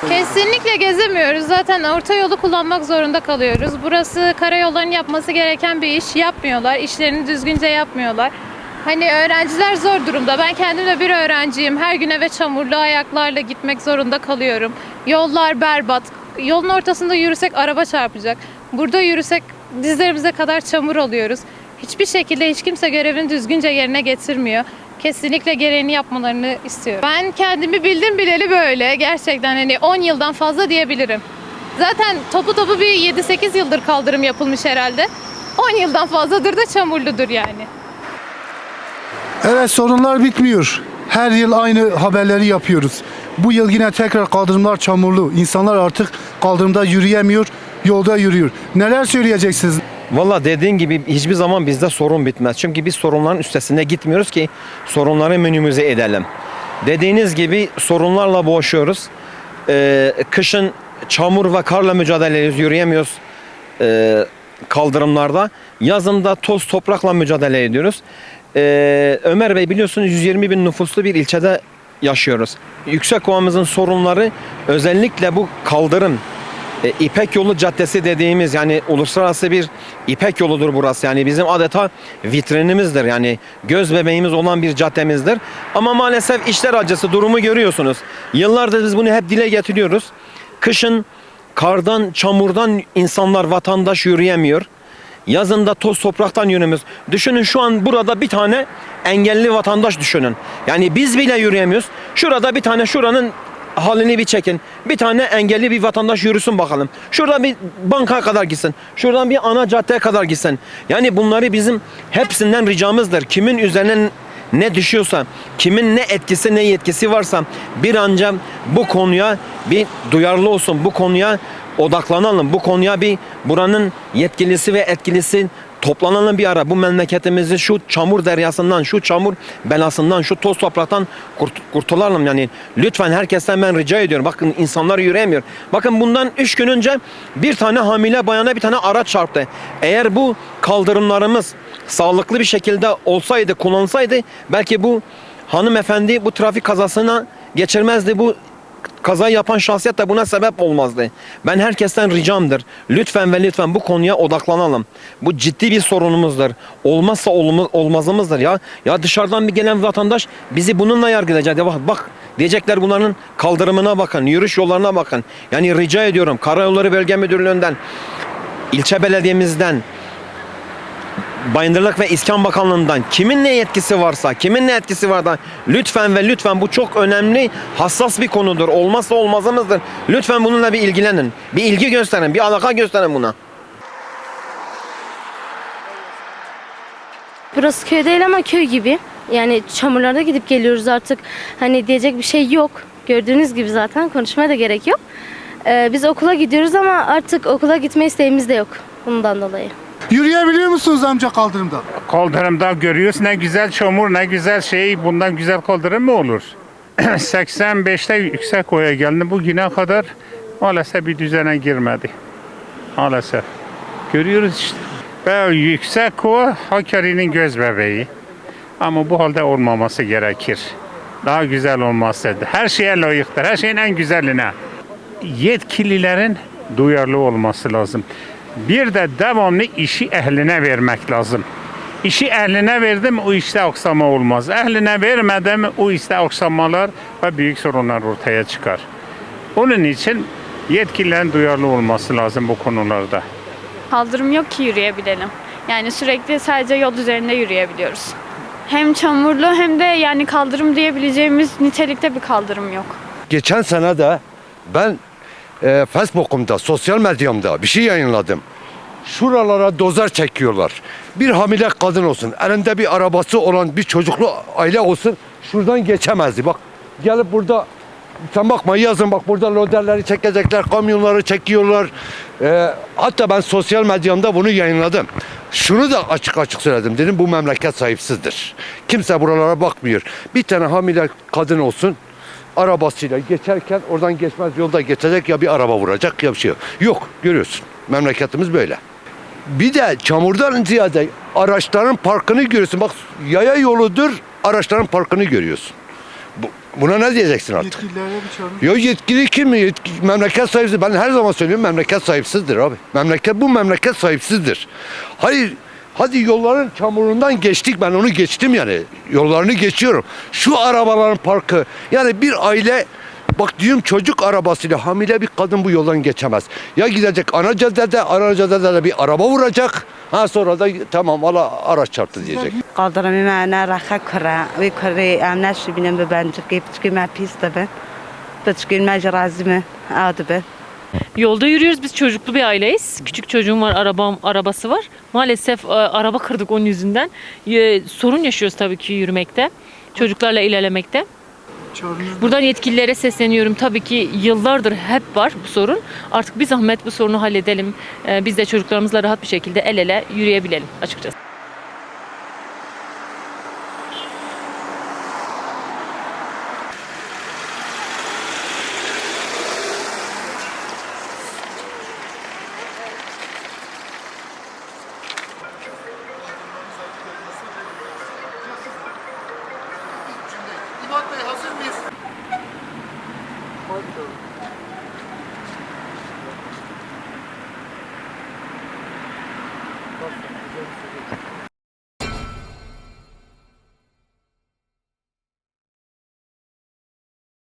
Kesinlikle gezemiyoruz. Zaten orta yolu kullanmak zorunda kalıyoruz. Burası karayollarının yapması gereken bir iş. Yapmıyorlar. İşlerini düzgünce yapmıyorlar. Hani öğrenciler zor durumda. Ben kendim de bir öğrenciyim. Her gün eve çamurlu ayaklarla gitmek zorunda kalıyorum. Yollar berbat. Yolun ortasında yürüsek araba çarpacak. Burada yürüsek dizlerimize kadar çamur oluyoruz. Hiçbir şekilde hiç kimse görevini düzgünce yerine getirmiyor. Kesinlikle gereğini yapmalarını istiyorum. Ben kendimi bildim bileli böyle. Gerçekten hani 10 yıldan fazla diyebilirim. Zaten topu topu bir 7-8 yıldır kaldırım yapılmış herhalde. 10 yıldan fazladır da çamurludur yani. Evet sorunlar bitmiyor. Her yıl aynı haberleri yapıyoruz. Bu yıl yine tekrar kaldırımlar çamurlu. İnsanlar artık kaldırımda yürüyemiyor, yolda yürüyor. Neler söyleyeceksiniz? Valla dediğin gibi hiçbir zaman bizde sorun bitmez. Çünkü biz sorunların üstesine gitmiyoruz ki sorunları minimize edelim. Dediğiniz gibi sorunlarla boğuşuyoruz. Ee, kışın çamur ve karla mücadele ediyoruz, yürüyemiyoruz ee, kaldırımlarda. Yazın da toz toprakla mücadele ediyoruz. Ee, Ömer Bey biliyorsunuz 120 bin nüfuslu bir ilçede yaşıyoruz. Yüksekova'mızın sorunları özellikle bu kaldırım e, İpek Yolu Caddesi dediğimiz yani uluslararası bir İpek yoludur burası. Yani bizim adeta vitrinimizdir. Yani göz bebeğimiz olan bir caddemizdir. Ama maalesef işler acısı durumu görüyorsunuz. Yıllardır biz bunu hep dile getiriyoruz. Kışın kardan, çamurdan insanlar, vatandaş yürüyemiyor. Yazında toz topraktan yürümüyoruz. Düşünün şu an burada bir tane engelli vatandaş düşünün. Yani biz bile yürüyemiyoruz. Şurada bir tane şuranın halini bir çekin. Bir tane engelli bir vatandaş yürüsün bakalım. Şurada bir banka kadar gitsin. Şuradan bir ana caddeye kadar gitsin. Yani bunları bizim hepsinden ricamızdır. Kimin üzerine ne düşüyorsa, kimin ne etkisi ne yetkisi varsa bir anca bu konuya bir duyarlı olsun. Bu konuya odaklanalım. Bu konuya bir buranın yetkilisi ve etkilisi toplanalım bir ara. Bu memleketimizi şu çamur deryasından, şu çamur belasından, şu toz topraktan kurt, kurtulalım. Yani lütfen herkesten ben rica ediyorum. Bakın insanlar yürüyemiyor. Bakın bundan 3 gün önce bir tane hamile bayana bir tane araç çarptı. Eğer bu kaldırımlarımız sağlıklı bir şekilde olsaydı, kullansaydı belki bu hanımefendi bu trafik kazasına geçirmezdi. Bu kaza yapan şahsiyet de buna sebep olmazdı. Ben herkesten ricamdır. Lütfen ve lütfen bu konuya odaklanalım. Bu ciddi bir sorunumuzdur. Olmazsa olma- olmazımızdır ya. Ya dışarıdan bir gelen vatandaş bizi bununla yargılayacak. Ya bak, bak diyecekler bunların kaldırımına bakın, yürüyüş yollarına bakın. Yani rica ediyorum Karayolları Bölge Müdürlüğü'nden, ilçe belediyemizden, Bayındırlık ve İskan Bakanlığı'ndan kimin ne yetkisi varsa, kimin ne etkisi var da lütfen ve lütfen bu çok önemli, hassas bir konudur. Olmazsa olmazımızdır. Lütfen bununla bir ilgilenin. Bir ilgi gösterin, bir alaka gösterin buna. Burası köy değil ama köy gibi. Yani çamurlarda gidip geliyoruz artık. Hani diyecek bir şey yok. Gördüğünüz gibi zaten konuşmaya da gerek yok. Ee, biz okula gidiyoruz ama artık okula gitme isteğimiz de yok. Bundan dolayı. Yürüyebiliyor musunuz amca kaldırımda? Kaldırımda görüyoruz ne güzel çamur ne güzel şey bundan güzel kaldırım mı olur? 85'te yüksek oya geldi bugüne kadar maalesef bir düzene girmedi. Maalesef. Görüyoruz işte. Ve yüksek kova Hakkari'nin göz bebeği. Ama bu halde olmaması gerekir. Daha güzel olması. Her şeye layıktır. Her şeyin en güzeline. Yetkililerin duyarlı olması lazım. Bir de devamlı işi ehline vermek lazım. İşi ehline verdim o işte aksama olmaz. Ehline vermedim o işte aksamalar ve büyük sorunlar ortaya çıkar. Onun için yetkililerin duyarlı olması lazım bu konularda. Kaldırım yok ki yürüyebilelim. Yani sürekli sadece yol üzerinde yürüyebiliyoruz. Hem çamurlu hem de yani kaldırım diyebileceğimiz nitelikte bir kaldırım yok. Geçen sene de ben e, Facebook'umda, sosyal medyamda bir şey yayınladım. Şuralara dozer çekiyorlar. Bir hamile kadın olsun, elinde bir arabası olan bir çocuklu aile olsun, şuradan geçemezdi. Bak gelip burada sen bakma yazın bak burada loderleri çekecekler, kamyonları çekiyorlar. E, hatta ben sosyal medyamda bunu yayınladım. Şunu da açık açık söyledim. Dedim bu memleket sahipsizdir. Kimse buralara bakmıyor. Bir tane hamile kadın olsun, arabasıyla geçerken oradan geçmez yolda geçecek ya bir araba vuracak ya bir şey yok. Yok görüyorsun. Memleketimiz böyle. Bir de çamurdan ziyade araçların parkını görüyorsun. Bak yaya yoludur araçların parkını görüyorsun. Bu, Buna ne diyeceksin artık? Yetkililere bir çağırın. Yo yetkili kim? Yetki, memleket sahipsiz. Ben her zaman söylüyorum memleket sahipsizdir abi. Memleket bu memleket sahipsizdir. Hayır Hadi yolların çamurundan geçtik ben onu geçtim yani. Yollarını geçiyorum. Şu arabaların parkı yani bir aile Bak diyorum çocuk arabasıyla hamile bir kadın bu yoldan geçemez. Ya gidecek ana caddede, ana caddede de bir araba vuracak. Ha sonra da tamam ala araç çarptı diyecek. Kaldıramıyorum ana raha kura. Ve kure amna şu binem ben çıkıp çıkıma pis de be. ben. Çıkın mecrazimi adı ben. Yolda yürüyoruz. Biz çocuklu bir aileyiz. Küçük çocuğum var, arabam arabası var. Maalesef e, araba kırdık onun yüzünden. E, sorun yaşıyoruz tabii ki yürümekte. Çocuklarla ilerlemekte. Buradan yetkililere sesleniyorum. Tabii ki yıllardır hep var bu sorun. Artık bir zahmet bu sorunu halledelim. E, biz de çocuklarımızla rahat bir şekilde el ele yürüyebilelim açıkçası. Hadi.